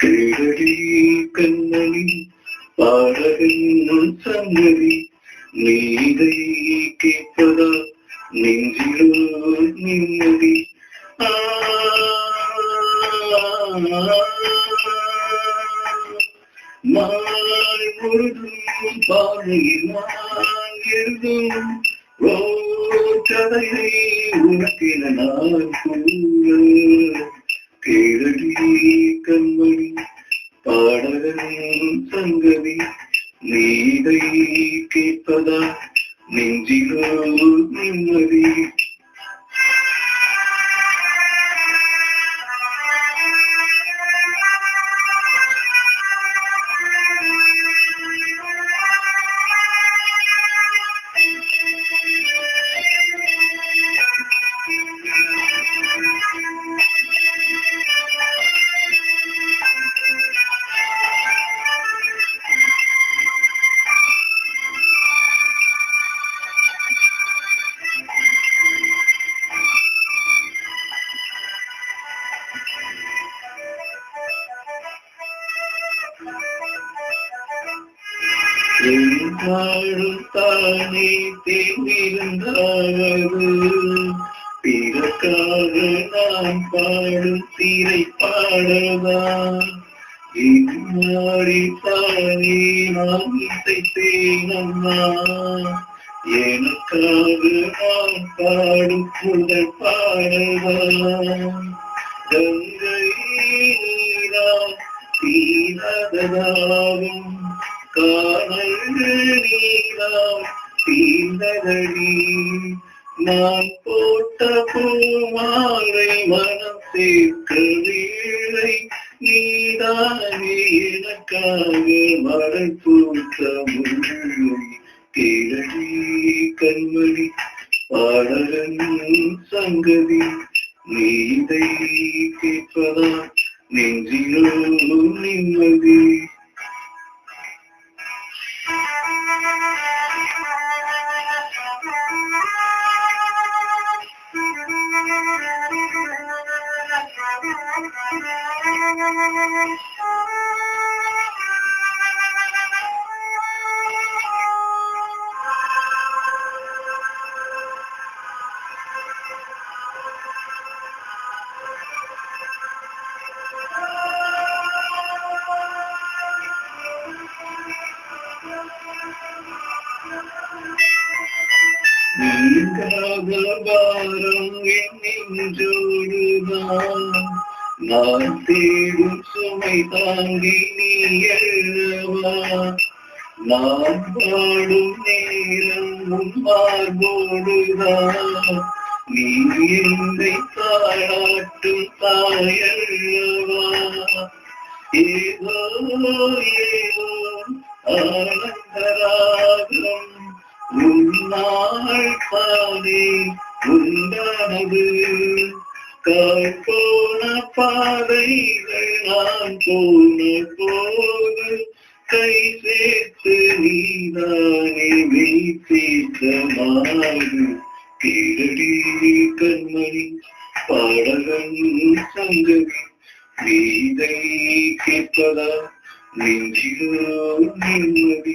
கேடடி கண்ணனி பாடகின் சங்கதி நீதை கேட்பதா? நெஞ்சிலோ நிம்மதி மாய் பொழுதும் பாதையில் மாங்கிருதும் ரோ ரோச்சதையை உனக்கென நான் கூற கேளடி கண்மணி பாடகன் சங்கதி நீதை கேட்பதா? நெஞ்சிலோ நிம்மதி. தானே தேர்ந்திருந்தாவது பிறக்காக நான் பாடும் தீரை பாடதான் இன்னாடி தானே நான் இசைத்தேன் அம்மா. எனக்காக நான் பாடும் முதல் பாடதான் கங்கை நீரா தீரதாகும் காணல்கள் தீர்ந்ததடி நான் போட்ட பூமாலை மனம் சேர்க்கவில்லை நீதானே எனக்காக மரம் பூத்த முல்லை கேளடி கண்மணி. பாடலன் சங்கதி நீதை கேட்பதா நெஞ்சிலோ நிம்மதி. நீங்காத பாரம் என் நெஞ்சோடுதான் நான் தேடும் சுமை தாங்கி நீ எழுவா நான் பாடும் நேரம் உன் மார்போடுதான் நீ என்னை தாளாட்டும் தாயல்லவா ஏதோ ஏதோ ஆனந்தராகம் உன்னாள் உண்டானது. காய்போன பாதைகள் நான் போன போது கை சேர்த்து நீதானே மெய்த்தேற்றமாகு கேளடி கண்மணி பாடகன் சங்கதி வீதை கேட்பதா நெஞ்சிலோ நிம்மதி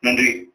நன்றி.